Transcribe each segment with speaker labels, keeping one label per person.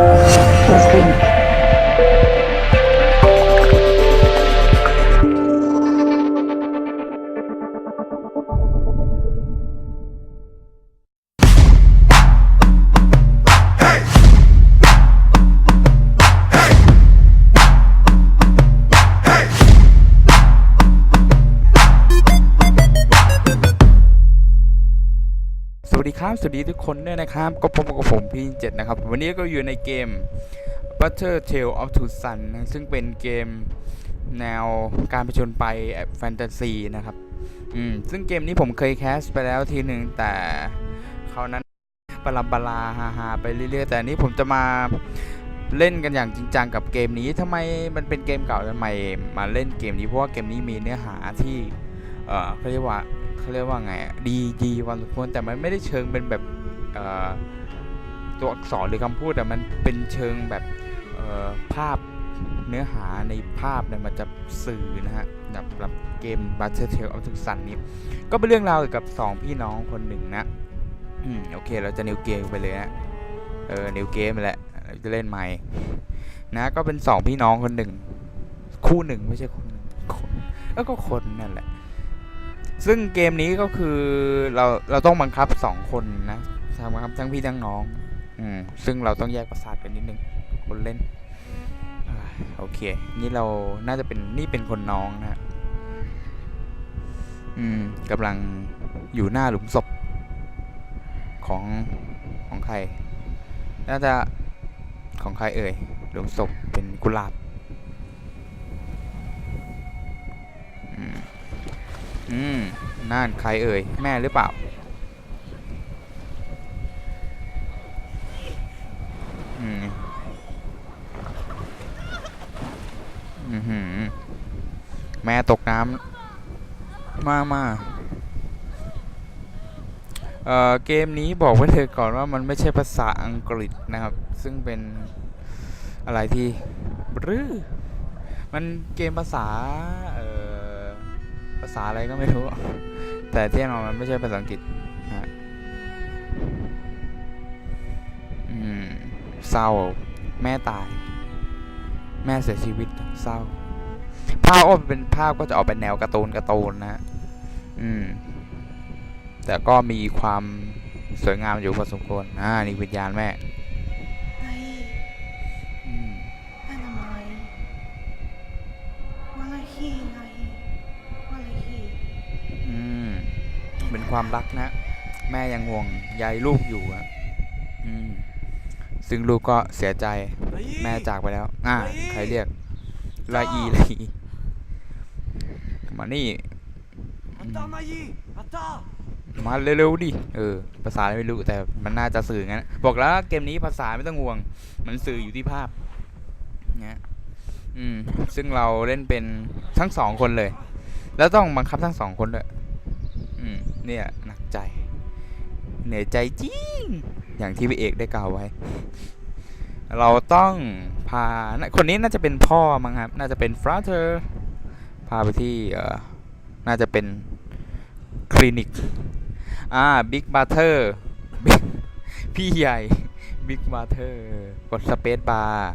Speaker 1: Let's go. คนด้วยนะครับ ก็พบกับผมพี่เจ็ดนะครับ วันนี้ก็อยู่ในเกม Butter Tale of Two Sun นะซึ่งเป็นเกมแนวการผจญไปแฟนตาซีนะครับ อืม ซึ่งเกมนี้ผมเคยแคสไปแล้วทีหนึ่งแต่เขาวนั้นปลาบลาฮาฮาๆไปเรื่อยๆ แต่อันนี้ผมจะมาเล่นกันอย่างจริงจังกับเกมนี้ทำไมมันเป็นเกมเก่าทำไมมาเล่นเกมนี้เพราะว่าเกมนี้มีเนื้อหาที่ เออเขาเรียกว่าเขาเรียกว่าไงดีดีวันสมควรแต่มันไม่ได้เชิงเป็นแบบ ตัวอักษรหรือคำพูดแต่มันเป็นเชิงแบบภาพเนื้อหาในภาพเนี่ยมันจะสื่อนะฮะแบบแบบเกม Battle Tale of Two Sun นี้ ก็เป็นเรื่องราวเกี่ยวกับ 2 พี่น้องคนหนึ่งนะอืมโอเคเราจะนิวเกมไปเลยนะเออนิวเกมแหละเราจะเล่นใหม่นะก็เป็น 2 พี่น้องคนหนึ่งคู่หนึ่งไม่ใช่คนหนึ่งแล้วก็คนนั่นแหละ ซึ่งเกมนี้ก็คือเราเราต้องบังคับสองคนนะ ทำบังคับทั้งพี่ทั้งน้อง อืมซึ่งเราต้องแยกประสาทกันนิดนึงคนเล่นอโอเค นี่เราน่าจะเป็นนี่เป็นคนน้องนะอืมกำลังอยู่หน้าหลุมศพของของใคร น่าจะของใครเอ่ยหลุมศพเป็นกุหลาบอืม อืม นั่นใครเอ่ย แม่หรือเปล่า อืมอือหือ แม่ตกน้ำมามาเอ่อ เกมนี้บอกไว้เธอก่อนว่ามันไม่ใช่ภาษาอังกฤษนะครับ ซึ่งเป็นอะไรที่รือมันเกมภาษา เอ่อ ภาษาอะไรก็ไม่รู้ แต่ที่แน่นอนมันไม่ใช่ภาษาอังกฤษนะฮะอืมเศร้าแม่ตาย แม่เสียชีวิตเศร้า ภาพก็เป็นภาพก็จะออกเป็นแนวการ์ตูนการ์ตูนนะฮะอืม แต่ก็มีความสวยงามอยู่พอสมควรอ่านี่วิญญาณแม่
Speaker 2: Nej,
Speaker 1: อืม
Speaker 2: Anna Mai. Wallahi, nej. Wallahi.
Speaker 1: อืม เป็นความรักนะ แม่ยังห่วงใยลูกอยู่อะอืม ซึ่งลูกก็เสียใจ แม่จากไปแล้ว อ่า ใครเรียกลาอีลาอีมานี่
Speaker 3: Attends, Maï Attends
Speaker 1: มาเร็วๆดิ เออ ภาษาอะไรไม่รู้แต่มันน่าจะสื่องั้น บอกแล้วเกมนี้ภาษาไม่ต้องห่วง มันสื่ออยู่ที่ภาพเนี่ยอืม ซึ่งเราเล่นเป็นทั้งสองคนเลย แล้วต้องบังคับทั้งสองคนด้วย อืม เนี่ยหนักใจ เหนื่อยใจจริง อย่างที่พี่เอกได้กล่าวไว้ เราต้องพา คนนี้น่าจะเป็นพ่อมั้งครับ น่าจะเป็นฟราเธอร์พาไปที่เอ่อน่าจะเป็นคลินิก อ่าบิ๊กบัตเตอร์พี่ใหญ่บิ๊กบัตเตอร์กดสเปซบาร์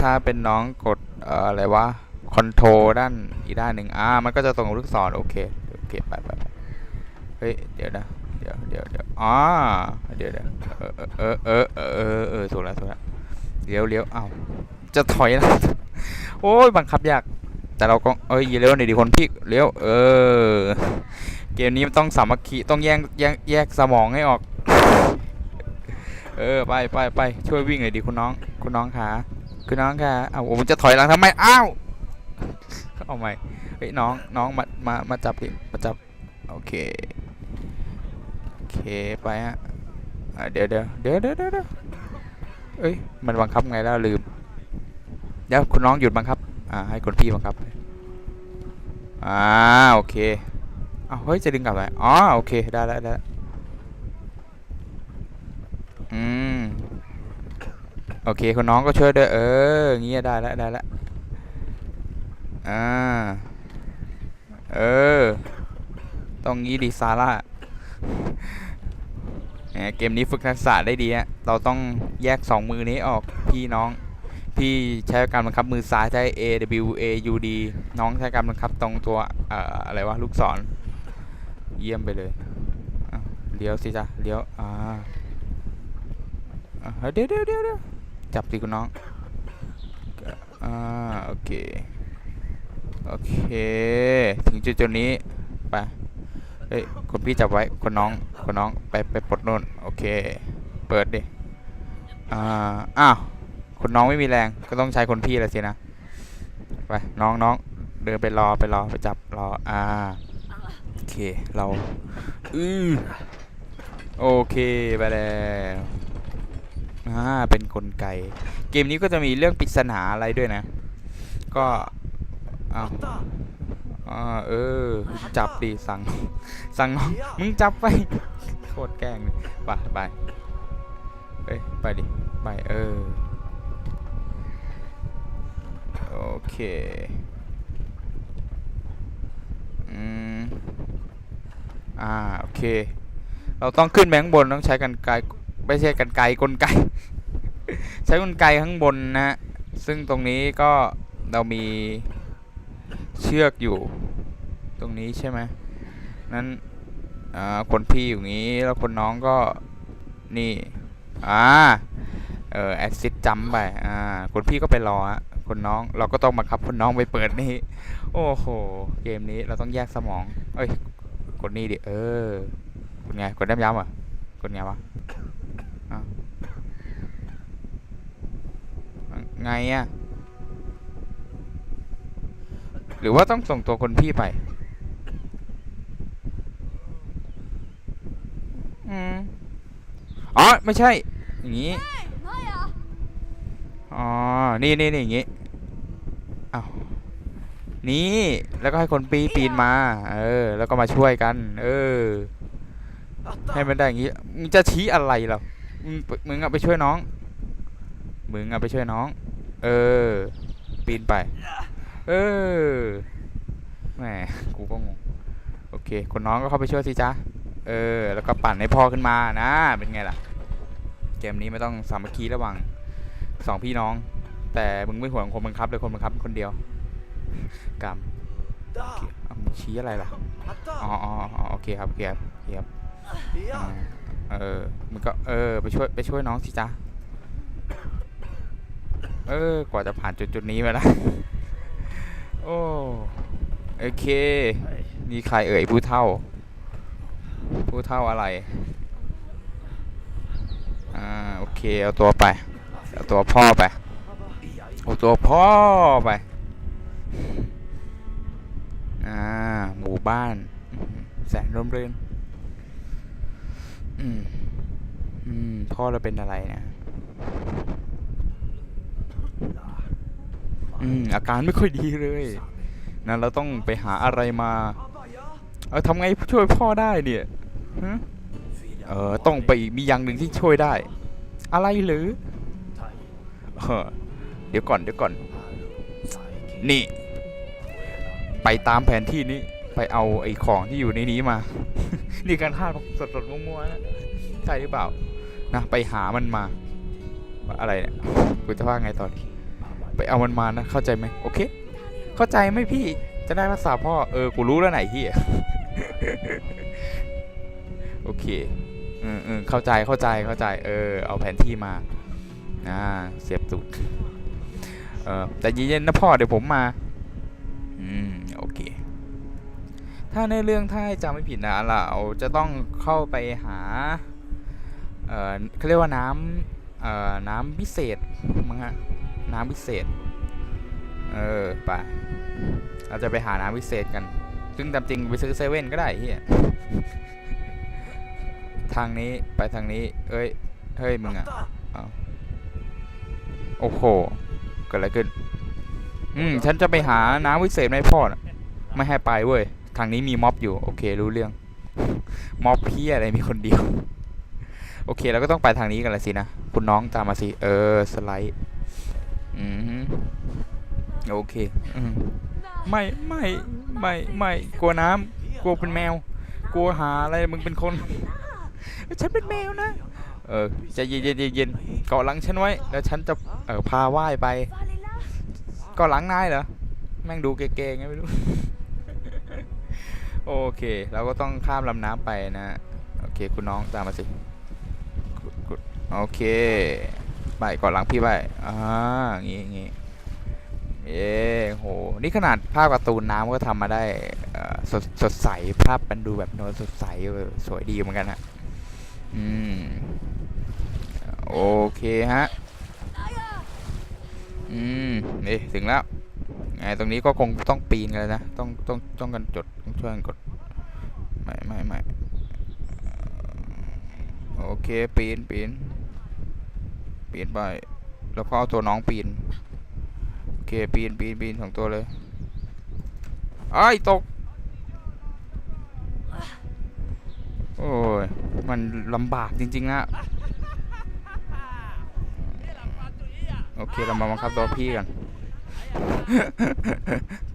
Speaker 1: ถ้าเป็นน้องกดเอ่ออะไรวะคอนโทรด้านอีกด้านหนึ่งอ่ามันก็จะตรงลูกศรโอเคโอเคไปไปเฮ้ยเดี๋ยวนะเดี๋ยวเดี๋ยวเดี๋ยวอ๋อเดี๋ยวเดี๋ยวเออเออเออเออเออเออถูกแล้วถูกแล้ว เลี้ยวเลี้ยวเอาจะถอยแล้วโอ้ยบังคับยาก แต่เราก็เอ้ยเลี้ยวหน่อยดิคนพี่เลี้ยวเออ เกมนี้มันต้องสามัคคีต้องแยกแยกแยกสมองให้ออก เออไปไปไปช่วยวิ่งหน่อยดิคุณน้อง คุณน้องขาคุณน้องขาเอาผมจะถอยหลังทำไมอ้าวเอาใหม่เฮ้ยน้องน้องมามามาจับดิมาจับโอเคโอเคไปฮะอะเดี๋ยวเดี๋ยวเดี๋ยวเดี๋ยว เอ้ย มันบังคับไงแล้วลืม เดี๋ยวคุณน้องหยุดบังคับ อ่า ให้คนพี่บังคับ อ่า โอเคอ้าวเฮ้ย จะดึงกลับไปอ๋อ โอเค ได้แล้วได้แล้วอืม โอเค คุณน้องก็ช่วยด้วย เออเงี้ยได้แล้วได้แล้วอ่า เออ ต้องงี้ดิซาร่า เกมนี้ฝึกทักษะได้ดีฮะเราต้องแยกสองมือนี้ออกพี่น้อง พี่ใช้การบังคับมือซ้ายใช้ A W A U D น้องใช้การบังคับตรงตัวออะไรวะลูกศร เยี่ยมไปเลยเลี้ยวสิจ้ะเลี้ยวอ่าเดียวเดี๋ยวเดี๋ยวเดี๋ยวจับสิคุณน้องอ่าโอเคโอเค ถึงจุดจุดนี้ไปเฮ้ยคนพี่จับไว้คนน้อง คนน้องไปไปปลดโน่นโอเค เปิดดิอ่าอ้าวคนน้องไม่มีแรงก็ต้องใช้คนพี่แล้วสินะไปน้องน้องเดินไปรอไปรอไปจับรออ่าโอเคเราอือโอเคไปแล้วอ่าเป็นกลไก เกมนี้ก็จะมีเรื่องปริศนาอะไรด้วยนะ ก็อ้าว อ่าเออ จับดิสั่ง สั่งน้องมึงจับไปโคตรแกล้งเลยไปไปเอ้ยไปดิไปเออโอเคอืมอ่าโอเค เราต้องขึ้นไปข้างบนต้องใช้กันไกรไม่ใช่กันไกรกลไก ใช้กลไกข้างบนนะซึ่งตรงนี้ก็เรามี เชือกอยู่ ตรงนี้ใช่ไหมนั้นคนพี่อยู่งี้แล้วคนน้องก็นี่อ่าเออแอซิดจัมไปอ่าคนพี่ก็ไปรอฮะคนน้องเราก็ต้องบังคับคนน้องไปเปิดนี่ โอ้โห เกมนี้เราต้องแยกสมอง เอ้ย กดนี่ดิ เออกดไง กดแนมย้ำอะกดไงวะไงอะ หรือว่าต้องส่งตัวคนพี่ไป อืม อ๋อ ไม่ใช่ อย่างนี้ อ๋อ นี่นี่นี่อย่างงี้อ้าวนี่ แล้วก็ให้คนปีปีนมา เออ แล้วก็มาช่วยกัน เออ ให้
Speaker 3: Attends
Speaker 1: มันได้อย่างงี้มึงจะชี้อะไรเรามึงมึงอะไปช่วยน้อง มึงอะไปช่วยน้อง เออ ปีนไป เออแหมกูก็งงโอเคคนน้องก็เข้าไปช่วยสิจ๊ะเออ แล้วก็ปั่นให้พ่อขึ้นมานะเป็นไงล่ะ เกมนี้ไม่ต้องสามัคคีระหว่างสองพี่น้อง แต่มึงไม่ห่วงคนบังคับเลยคนบังคับเป็นคนเดียวกรรมมึงชี้อะไรล่ะอ๋ออ๋อโอเคครับโอเคครับโอเคครับเออมันก็เออไปช่วยไปช่วยน้องสิจ๊ะเออกว่าจะผ่านจุดจุดๆนี้มาได้ โอ้โอเค นี่ใครเอ่ยผู้เท่า ผู้เท่าอะไร อ่า โอเค เอาตัวไป เอาตัวพ่อไป เอาตัวพ่อไป อ่า หมู่บ้าน แสนร่มรื่น อืม อืม พ่อเราเป็นอะไรเนะ อืมอาการไม่ค่อยดีเลยนั่นเราต้องไปหาอะไรมาเออทำไงช่วยพ่อได้เนี่ยเออต้องไปมีอย่างหนึ่งที่ช่วยได้ อะไรหรือเออเดี๋ยวก่อนเดี๋ยวก่อน นี่ ไปตามแผนที่นี้ไปเอาไอ้ของที่อยู่ในนี้มา นี่การฆ่าสดสดๆมัวๆนะใช่หรือเปล่า นะไปหามันมา อะไรเนี่ยกูจะว่าไงตอนนี้ ไปเอามันมานะเข้าใจไหมโอเค เข้าใจไหมพี่จะได้ภาษาพ่อเออกูรู้แล้วไหนพี่โอเคอืมอืมเข้าใจเข้าใจเข้าใจ เออ เอาแผนที่มาอ่าเสียบตูดเออแต่เย็นๆนะพ่อเดี๋ยวผมมาอืมโอเค ถ้าในเรื่องถ้าจำไม่ผิดนะเราจะต้องเข้าไปหาเออเขาเรียกว่าน้ำเอ่อน้ำพิเศษมั้งฮะ น้ำพิเศษ เออไป เราจะไปหาน้ำพิเศษกัน ซึ่งตามจริงไปซื้อเซเว่นก็ได้เฮียทางนี้ไปทางนี้ เอ้ย เฮ้ยมึงอะโอ้โหเกิดอะไรขึ้น อืม ฉันจะไปหาน้ำวิเศษไม่พ่อนะไม่ให้ไปเว้ย ทางนี้มีม็อบอยู่ โอเค รู้เรื่อง ม็อบพี่อะไรมีคนเดียว โอเคเราก็ต้องไปทางนี้กันละสินะ คุณน้องตามมาสิ เออ สไลด์ อืมฮึโอเคอืมไม่ไม่ไม่ไม่กลัวน้ำกลัวเป็นแมว กลัวหาอะไรมึงเป็นคน ฉันเป็นแมวนะ เออใจะเย็นๆเย็นๆเกาะหลังฉันไว้ แล้วฉันจะเออพาว่ายไปเกาะหลังนายเหรอแม่งดูเก๋ๆไงไม่รู้ โอเค เราก็ต้องข้ามลำน้ำไปนะ โอเค คุณน้องตามมาสิคุณคุณโอเค ไปเกาะหลังพี่ไปอ่างี้งี้เย้โห นี่ขนาดภาพการ์ตูนน้ำก็ทำมาได้สดสดใส ภาพมันดูแบบโนวลสดใสสวยดีเหมือนกันฮะ อืม โอเคฮะ อืม นี่ถึงแล้ว ไงตรงนี้ก็คงต้องปีนกันแล้วนะ ต้องต้องต้องกันจดต้องช่วยกันกด ไม่ไม่ไม่โอเค ปีนปีน ปีนไป แล้วก็เอาตัวน้องปีน โอเค ปีนปีนปีนสองตัวเลยไอ้ตก โอ้ย มันลำบากจริงๆนะโอเค เรามาบังคับตัวพี่กัน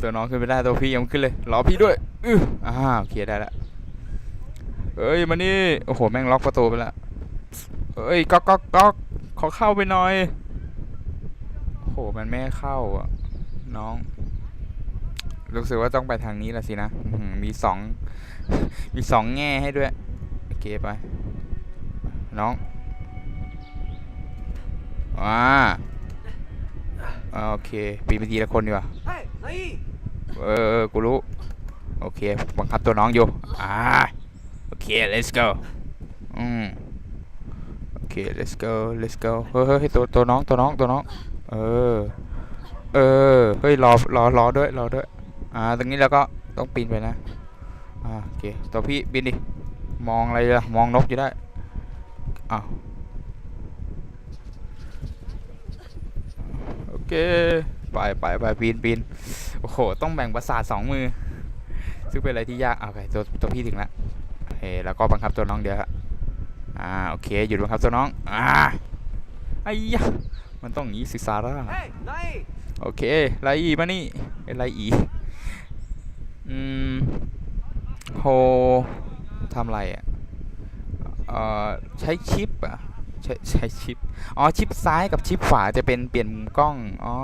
Speaker 1: ตัวน้องขึ้นไม่ได้ตัวพี่ยังขึ้นเลยรอพี่ด้วยอื้ออ่าโอเคได้ละเอ้ยมานี่ โอ้โห แม่งล็อกประตูไปแล้วเอ้ย ก๊อกก๊อกก๊อก ขอเข้าไปหน่อยโอ้โห มันไม่เข้าอะ น้อง รู้สึกว่าต้องไปทางนี้ละสินะ มีสอง มีสองแง่ให้ด้วย โอเคไป น้องอ่าโอเค ปีนไปทีละคนดีกว่า เออ กูรู้ โอเค บังคับตัวน้องอยู่ อ่า โอเค let's go อืม เค let's go let's go เฮ้ยเฮ้ยตัวตัวน้องตัวน้องตัวน้อง เออ เออ เฮ้ยรอรอรอด้วยรอด้วย อ่า ตรงนี้เราก็ต้องปีนไปนะ อ่า โอเค ตัวพี่บินดิ มองอะไรล่ะ มองนกอยู่ได้ อ้าวโอเค ไปไปไปปีนปีนโอ้โห ต้องแบ่งประสาทสองมือ ซึ่งเป็นอะไรที่ยากอะโอเค ตัวตัวพี่ถึงละโอเคแล้วก็บังคับตัวน้องเดี๋ยวฮะ อ่าโอเคหยุดบังคับตัวน้องอ่าไอ้ยะมันต้องอย่างนี้สิซาร่า
Speaker 3: Hey, Nai!
Speaker 1: โอเคไลอีมานี่ไอ้ไลอีอืมโฮทำอะไรอะเอ่อใช้ชิปอะใช้ใช้ชิปอ๋อชิปซ้ายกับชิปขวาจะเป็นเปลี่ยนมุมกล้องอ๋อ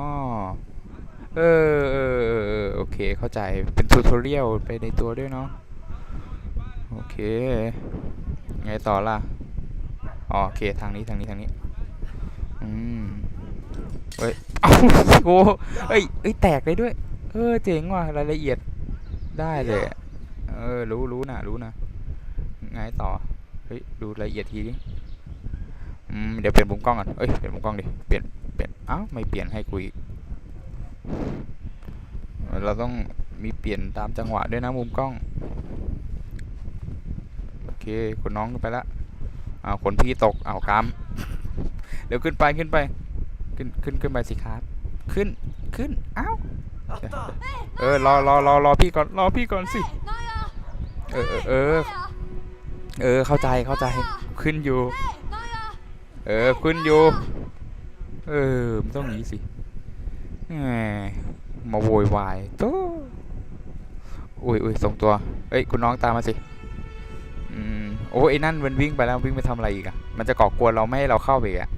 Speaker 1: เออเออเออเออโอเคเข้าใจเป็นทูทอเรียลไปในตัวด้วยเนาะโอเค ไงต่อล่ะ อ๋อโอเคทางนี้ทางนี้ทางนี้ อืมเฮ้ยเอ้าโอ้เอ้ยเอ้ยแตกเลยด้วย เออเจ๋งว่ะรายละเอียดได้เลย เออรู้รู้นะรู้นะไงต่อ เฮ้ยดูรายละเอียดทีดิอืมเดี๋ยวเปลี่ยนมุมกล้องก่อนเอ้ยเปลี่ยนมุมกล้องดิเปลี่ยนเปลี่ยนอ้าวไม่เปลี่ยนให้กูอีกเราต้องมีเปลี่ยนตามจังหวะด้วยนะมุมกล้อง โอเคคนน้องไปละ อ้าวคนพี่ตกอ้าวกำเดี๋ยวขึ้นไปขึ้นไป ขึ้นขึ้นขึ้นไปสิครับ ขึ้นขึ้นอ้าว
Speaker 3: Atta!
Speaker 1: เออรอรอรอรอพี่ก่อนรอพี่ก่อนสิเออเออเออเออเข้าใจเข้าใจขึ้นอยู่ เออขึ้นอยู่ เออมันต้องอย่างนี้สิแหมมาโวยวายโตอุ้ยอุ้ยส่งตัวเอ้ยคุณน้องตามมาสิอื มโอ้ไอ้นั่นมันวิ่งไปแล้ววิ่งไปทำอะไรอีกอะมันจะก่อกวนเราไม่ให้เราเข้าไปอะ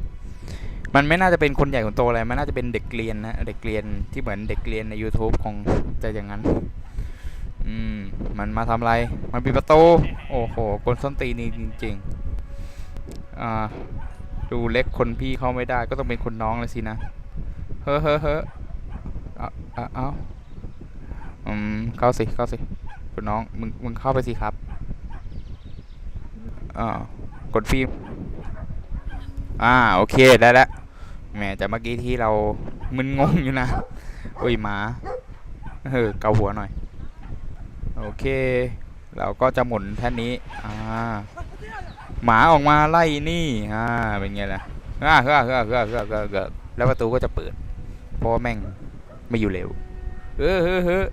Speaker 1: มันไม่น่าจะเป็นคนใหญ่คนโตอะไรมันน่าจะเป็นเด็กเรียนนะเด็กเรียนที่เหมือนเด็กเรียนใน YouTube คงจะอย่างนั้น อืม มันมาทำอะไร มันปิดประตู โอ้โหกวนส้นตีนจริง ๆ อ่า ดูเล็กคนพี่เข้าไม่ได้ ก็ต้องเป็นคนน้องเลยสินะ เฮ้อเฮ้อเฮ้อเอาเอาเอาอืม เข้าสิ เข้าสิ คุณน้อง มึง มึงเข้าไปสิครับ อ่ากดฟิล์มอ่าโอเคได้แล้วแหมจากเมื่อกี้ที่เรามึนงงอยู่นะโอ้ยหมาเออเกาหัวหน่อย โอเค เราก็จะหมุนแท่นนี้อ่าหมาออกมาไล่นี่อ่าเป็นไงล่ะอ่าเฮ้อเฮ้อเฮ้อเฮ้อเฮ้อเฮ้อแล้วประตูก็จะเปิดเพราะว่าแม่งไม่อยู่เร็วเออเฮ้อเฮ้อ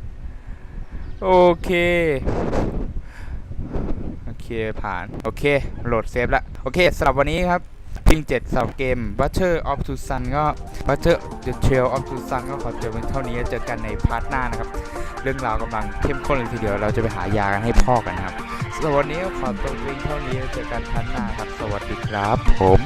Speaker 1: โอเค เคผ่าน โอเค โหลดเซฟละโอเคสำหรับวันนี้ครับพิง7สำหรับเกม Butcher of Two Sun ก็ Butcher the Trail of Two Sun ก็ขอจบเป็นเท่านี้เจอกันในพาร์ทหน้านะครับ เรื่องราวกำลังเข้มข้นเลยทีเดียวเราจะไปหายากันให้พ่อกันนะครับสำหรับวันนี้ขอจบเพียงเท่านี้เจอกันพาร์ทหน้าครับ สวัสดีครับผม